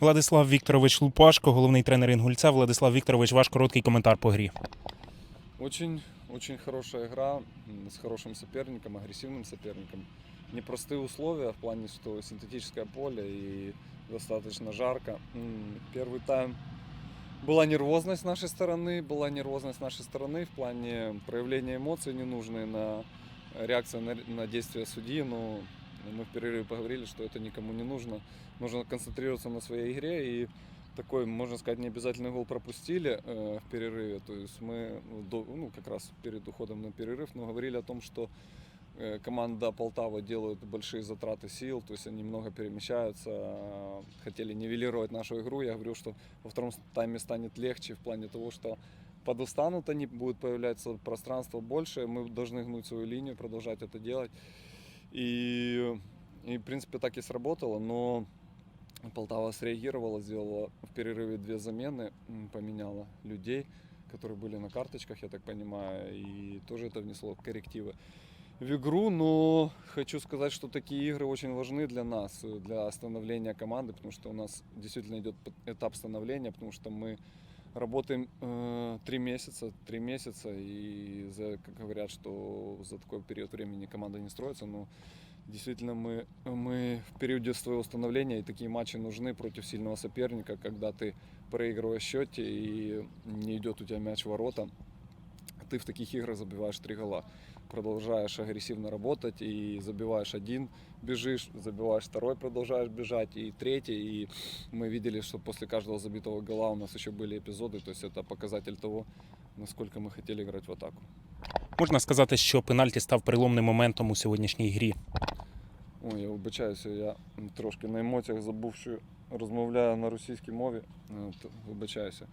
Владислав Вікторович Лупашко, головний тренер інгульця. Владислав Вікторович, ваш короткий коментар по грі. Очень, очень хорошая игра м, с хорошим соперником, агрессивным соперником. Непростые условия в плане, что синтетическое поле и достаточно жарко. М, Первый тайм была нервозность с нашей стороны, была нервозность с нашей стороны в плане проявления эмоций ненужные на реакция на, на действия судьи, но мы в перерыве поговорили, что это никому не нужно. Нужно концентрироваться на своей игре и такой, можно сказать, необязательный гол пропустили э, в перерыве. То есть мы, ну, до- ну, как раз перед уходом на перерыв, но говорили о том, что э, команда Полтава делает большие затраты сил, то есть они много перемещаются, э, хотели нивелировать нашу игру. Я говорю, что во втором тайме станет легче в плане того, что подустанут они, будет появляться пространство больше, мы должны гнуть свою линию, продолжать это делать. И, и в принципе, так и сработало, но Полтава среагировала, сделала в перерыве две замены, м, поменяла людей, которые были на карточках, я так понимаю, и тоже это внесло коррективы в игру, но хочу сказать, что такие игры очень важны для нас, э, для становления команды, потому что у нас действительно идет п- этап становления, потому что мы работаем э, три месяца, три месяца, и за, как говорят, что за такой период времени команда не строится, но действительно мы, мы в периоде своего становления, и такие матчи нужны против сильного соперника, когда ты проигрываешь в счете и не идет у тебя мяч в ворота, ты в таких играх забиваешь три гола. Продолжаешь агрессивно работать и забиваешь один, бежишь, забиваешь второй, продолжаешь бежать и третий. И мы видели, что после каждого забитого гола у нас еще были эпизоды. То есть это показатель того, насколько мы хотели играть в атаку. Можна сказати, що пенальті став переломним моментом у сьогоднішній грі. Ой, я вибачаюся, я трошки на емоціях забув, що розмовляю на російській мові. Е, то Вибачаюся.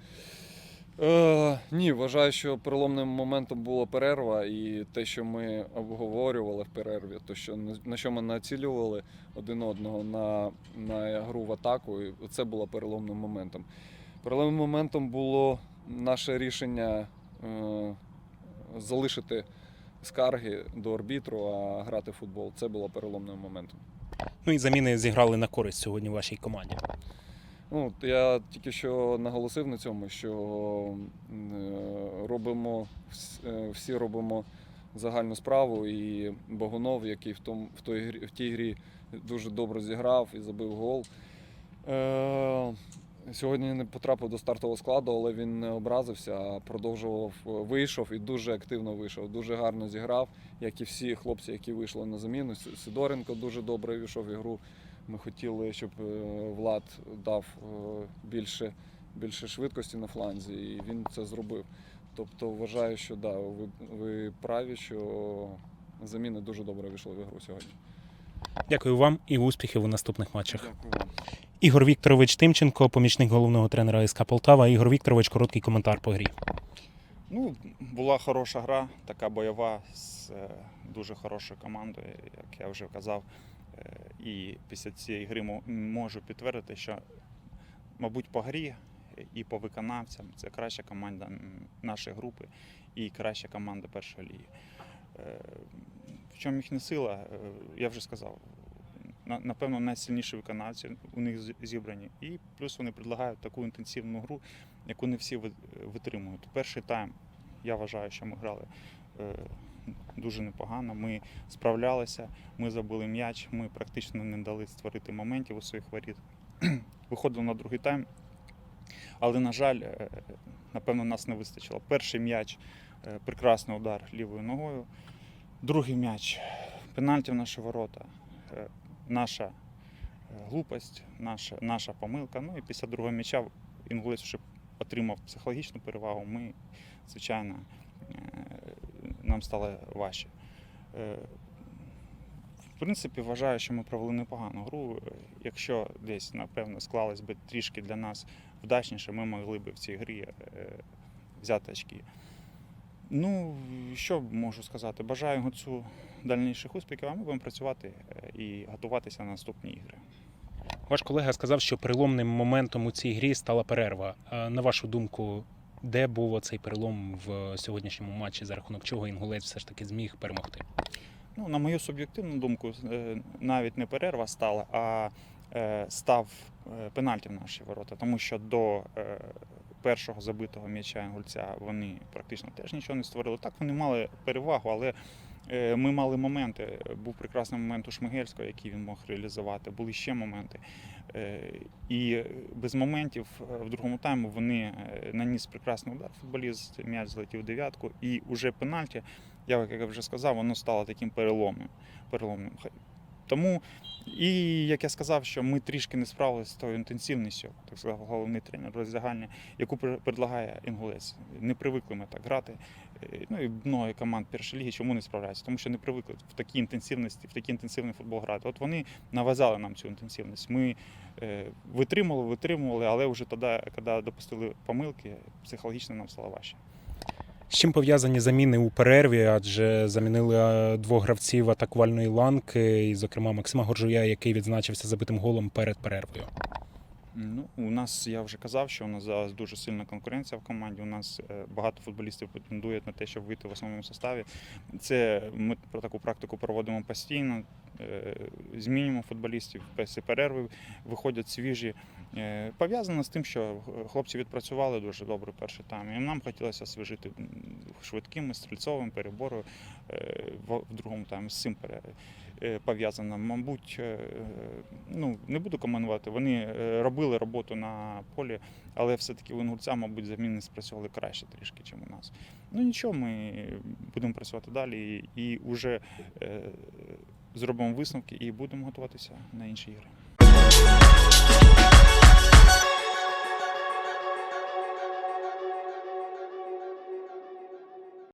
Е, ні, вважаю, що переломним моментом була перерва і те, що ми обговорювали в перерві, то що на- що ми націлювали один одного на, на гру в атаку, і це було переломним моментом. Переломним моментом було наше рішення е, залишити скарги до арбітру, а грати в футбол. Це було переломним моментом. Ну і заміни зіграли на користь сьогодні вашій команді. Ну, я тільки що наголосив на цьому, що е, робимо е, всі робимо загальну справу, і Богунов, який в, том, в, той, в тій грі дуже добре зіграв і забив гол. Е, Сьогодні не потрапив до стартового складу, але він не образився, а продовжував, вийшов і дуже активно вийшов. Дуже гарно зіграв, як і всі хлопці, які вийшли на заміну. Сидоренко дуже добре війшов в ігру. Ми хотіли, щоб е, Влад дав е, більше, більше швидкості на фланзі, і він це зробив. Тобто вважаю, що да, ви, ви праві, що заміни дуже добре вийшли в ігру сьогодні. Дякую вам і успіхів у наступних матчах. Дякую вам. Ігор Вікторович Тимченко, помічник головного тренера СК Полтава. Ігор Вікторович, короткий коментар по грі. Ну, була хороша гра, така бойова з е, дуже хорошою командою, як я вже казав. І після цієї гри можу підтвердити, що, мабуть, по грі і по виконавцям це краща команда нашої групи і краща команда першої ліги. Е, В чому їхня сила, Е, я вже сказав. Напевно, найсильніші виконавці у них зібрані. І плюс вони предлагають таку інтенсивну гру, яку не всі витримують. Перший тайм я вважаю, що ми грали дуже непогано. Ми справлялися, ми забили м'яч, ми практично не дали створити моментів у своїх воріт. Виходили на другий тайм. Але, на жаль, е, напевно, нас не вистачило. Перший м'яч е, прекрасний удар лівою ногою. Другий м'яч пенальті в наші ворота. Е, Наша е, глупость, наша, наша помилка. Ну і після другого м'яча інгулець вже отримав психологічну перевагу. Ми, звичайно, е, нам стало важче. Е, В принципі, вважаю, що ми провели непогану гру. Якщо десь, напевно, склалось би трішки для нас вдачніше, ми могли б в цій грі е, взяти очки. Ну, що можу сказати? Бажаю Гуцу дальніших успіхів, а ми будемо працювати е, і готуватися на наступні ігри. Ваш колега сказав, що переломним моментом у цій грі стала перерва. На вашу думку, де був оцей перелом в сьогоднішньому матчі, за рахунок чого інгулець все ж таки зміг перемогти? Ну, на мою суб'єктивну думку, е, навіть не перерва стала, а е, став е, пенальті в наші ворота, тому що до першого забитого м'яча інгульця вони практично теж нічого не створили. Так вони мали перевагу, але ми мали моменти. Був прекрасний момент у Шмигельського, який він мог реалізувати. Були ще моменти. Е, І без моментів е, в другому тайму вони е, наніс прекрасний удар футболіст, м'яч злетів дев'ятку, і уже пенальті, я як я вже сказав, воно стало таким переломним. переломним. Тому, і як я сказав, що ми трішки не справилися з тою інтенсивністю, так сказав головний тренер роздягальня, яку пр- предлагає інгулець. Не привикли ми так грати. Е, Ну і многі команд першої ліги чому не справляються? Тому що не привикли в такій інтенсивності, в такий інтенсивний футбол грати. От вони нав'язали нам цю інтенсивність. Ми е, витримували, витримували, але вже тоді, коли допустили помилки, психологічно нам стало важче. З чим пов'язані заміни у перерві? Адже замінили двох гравців атакувальної ланки, і, зокрема, Максима Горжуя, який відзначився забитим голом перед перервою. Ну, у нас я вже казав, що у нас зараз дуже сильна конкуренція в команді. У нас е, багато футболістів претендують на те, щоб вийти в основному составі. Це ми про таку практику проводимо постійно. е, Змінюємо футболістів після перерви, виходять свіжі. Е, Пов'язано з тим, що хлопці відпрацювали дуже добре перший тайм. І нам хотілося освіжити швидким, стрільцовим перебором в другому таймі з цим пере- е, пов'язано. Мабуть, е, ну не буду коментувати. Вони е, робили роботу на полі, але все-таки у інгульця, мабуть, заміни спрацювали краще трішки, ніж у нас. Ну нічого, ми будемо працювати далі і вже е, зробимо висновки і будемо готуватися на інші ігри.